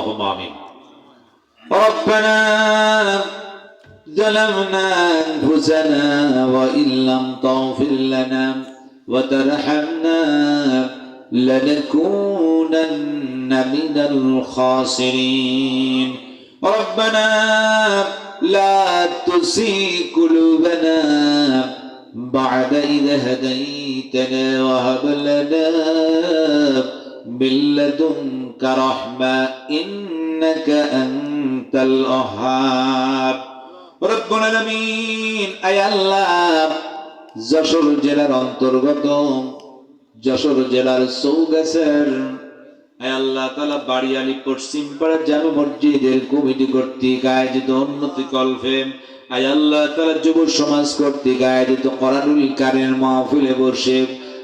اللهم آمين. ربنا ظلمنا أنفسنا وإن لم تغفر لنا وترحمنا لنكونن من الخاسرين. ربنا لا تسيء قلوبنا بعد إذا هديتنا وهب لنا من لدنك رحمة إنك أنت الأوهاب رب العالمين أي الله যশোর জেলার অন্তর্গত যশোর জেলার সৌগাছের আয় আল্লাহ তালা বাড়িয়ালি পশ্চিম পাড়া জামে মসজিদের কমিটি কর্তৃক আয়োজিত উন্নতি কল্পে আয় আল্লাহ তালা যুব সমাজ কর্তৃক আয়োজিত করানুল কারের মাহফিলে বসে আয়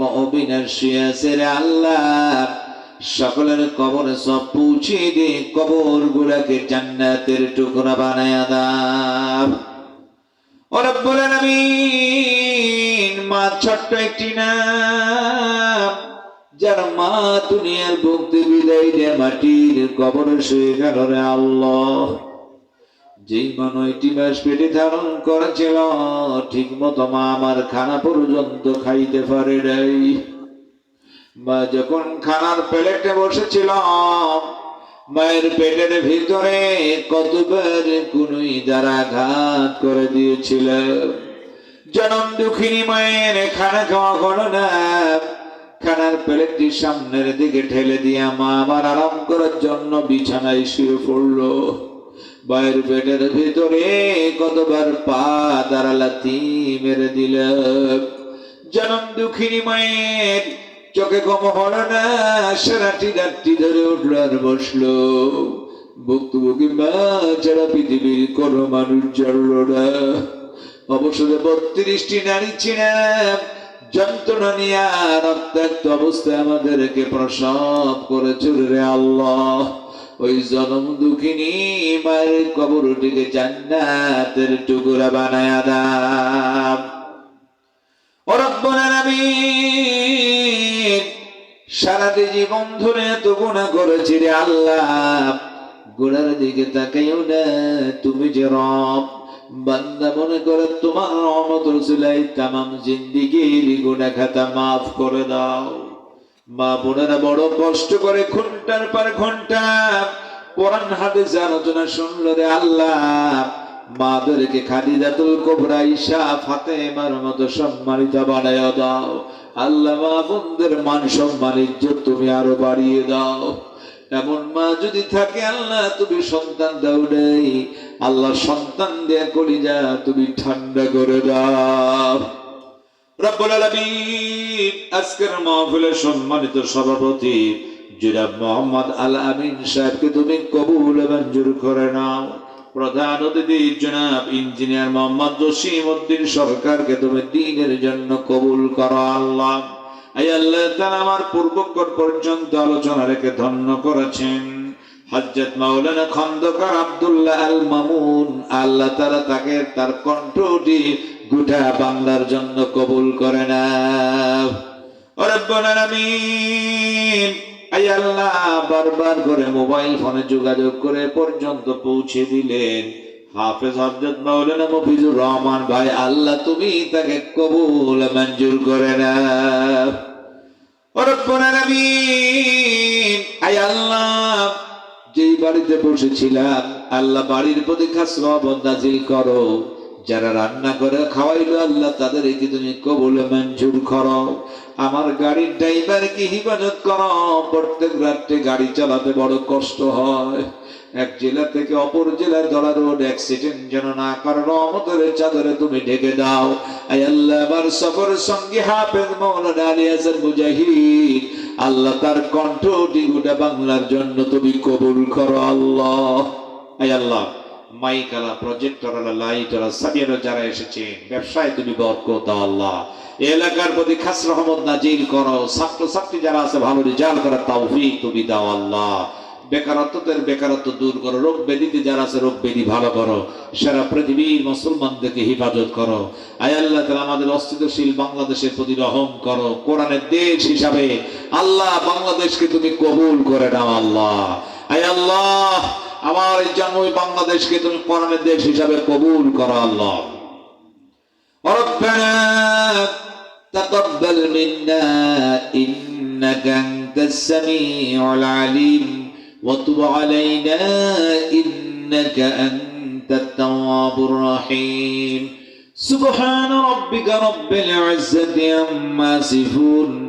মুমিনার শুয়ে আছে রে আল্লাহ, সকলের কবরে সব পৌঁছে দিয়ে কবর গুলাকে জান্নাতের টুকরা বানায় দাও। ও রব্বুল আলামিন, মা ছোট্ট একটি নাম, যার মা দুনিয়ার ভক্তি বিদায় দিয়ে মাটির কবরে শুয়ে গেল রে আল্লাহ। যেই মা নয়টি মাস পেটে ধারণ করেছিল ঠিক মতো মা আমার খানা পর্যন্ত খাইতে পারে নাই। মা যখন খানার প্লেটে বসেছিল, মায়ের পেটের ভিতরে কতবার কুনুই দ্বারা ঘাত করে দিয়েছিল। জনম দুঃখিনী মায়ের খানা খাওয়া হলো না। খানার প্লেটটি সামনের দিকে ঠেলে দিয়ে মা আমার আরাম করার জন্য বিছানায় শুয়ে পড়ল। মায়ের পেটের ভিতরে, কতবার পা দ্বারা লাথি মেরে দিল। জনম দুঃখিনী মায়ের চোখে কম হলো না, সারাটি রাত্রি ধরে উঠল আর বসল। ভুক্তভোগী মা ছাড়া পৃথিবীর কোনো মানুষ জানল না। অবসরে বত্রিশটি নারী ছিলেন, যন্ত্রণা নিয়ে রক্তাক্ত অবস্থায় আমাদেরকে প্রসব করেছিল রে আল্লাহ। ওই জনম দুঃখিনী মায়ের কবর কবরটিকে জান্নাতের টুকরা বানায়া দাম ও রব্বুল আলামিন সারাটি জীবন ধরে তো গুণা করেছি রে আল্লাহ। গুণার দিকে তাকাইও না, তুমি যে রব, বান্দা মনে করে তোমার রহমত রসুলাই তামাম জিন্দিগির গুণা খাতা মাফ করে দাও। মা বোনেরা বড় কষ্ট করে ঘণ্টার পর ঘণ্টা কোরআন, হাদিস, আলোচনা শুনলো রে আল্লাহ। মাদেরকে খাদিজাতুল কোবরা, ঈশা, ফাতেমার মতো সম্মানিত বানায় দাও। আল্লাহ মা বোনদের মান সম্মান, ইজ্জত তুমি আরও বাড়িয়ে দাও। এমন মা যদি থাকে আল্লাহ, তুমি সন্তান দাও নেই। আল্লাহ সন্তান দেয়া কলিজা তুমি ঠান্ডা করে দাও। আজকের সম্মানিত সভাপতি জনাব মোহাম্মদ আল আমিন সাহেবকে তুমি কবুল মঞ্জুর করে নাও। প্রধান অতিথি জনাব ইঞ্জিনিয়ার মোহাম্মদ জসিম উদ্দিন সরকারকে তুমি দিনের জন্য কবুল করো, আল্লাহ। আই আল্লাহ তাআলা আমার পূর্বকর পর্যন্ত আলোচনা রেখে ধন্য করেছেন। হজরত মাওলানা খন্দকার আব্দুল্লাহ আল মামুন আল্লাহ তারা তাকে তার কণ্ঠটি গোটা বাংলার জন্য কবুল করে না। বারবার করে মোবাইল ফোনে যোগাযোগ করে পর্যন্ত পৌঁছে দিলেন। হাফেজ হজরত মাওলানা মফিজুর রহমান ভাই, আল্লাহ তুমি তাকে কবুল মঞ্জুর করে না। যেই বাড়িতে বসেছিলাম, আল্লাহ বাড়ির প্রতি খাস করো। যারা রান্না করে খাওয়াইলো আল্লাহ তাদেরকে তুমি কবুল মঞ্জুর করো? আমার গাড়ির ড্রাইভারকে হিফাজত করো? প্রত্যেক রাত্রে গাড়ি চালাতে বড় কষ্ট হয়। এক জেলা থেকে অপর জেলায় ধরা রোড অ্যাক্সিডেন্ট যেন না করে, রহমতের চাদরে তুমি ঢেকে দাও। আই আল্লাহ, আমার সফর সঙ্গে হাফেজ মৌলানা আলী মুজাহিদ, আল্লাহ তার কণ্ঠটি গোটা বাংলার জন্য তুমি কবুল করো আল্লাহ। আই আল্লাহ। মাইকালা প্রজেক্টর লাইট সাবিয়ার যারা এসেছেন ব্যবসায় তুমি বরকত আল্লাহ। এলাকার প্রতি খাস রহমত নাজিল করো ছাত্র ছাত্রী যারা আছে, ভালো রেজাল্ট করার তৌফিক তুমি দাও আল্লাহ। বেকারত্বের বেকারত্ব দূর করো, রোগ ব্যাধিতে যারা আছে, রোগ ব্যাধি ভালো করো। সারা পৃথিবীর মুসলমানদেরকে হেফাজত করো। আয় আল্লাহ তালা আমাদের অস্তিত্বশীল বাংলাদেশের প্রতি রহম করো। কোরআনের দেশ হিসাবে আল্লাহ বাংলাদেশকে তুমি কবুল করে নাও আল্লাহ। আয় আল্লাহ আমার এই জন্মই বাংলাদেশকে তুমি কোরআনের দেশ হিসাবে কবুল করো আল্লাহ ربنا تقبل منا إنك أنت السميع العليم وتب علينا إنك أنت التواب الرحيم سبحان ربك رب العزة عما يصفون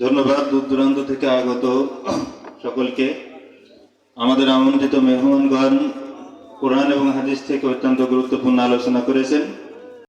ধন্যবাদ দূর দূরান্ত থেকে আগত সকলকে। আমাদের আমন্ত্রিত মেহমানগণ কোরআন এবং হাদিস থেকে অত্যন্ত গুরুত্বপূর্ণ আলোচনা করেছেন।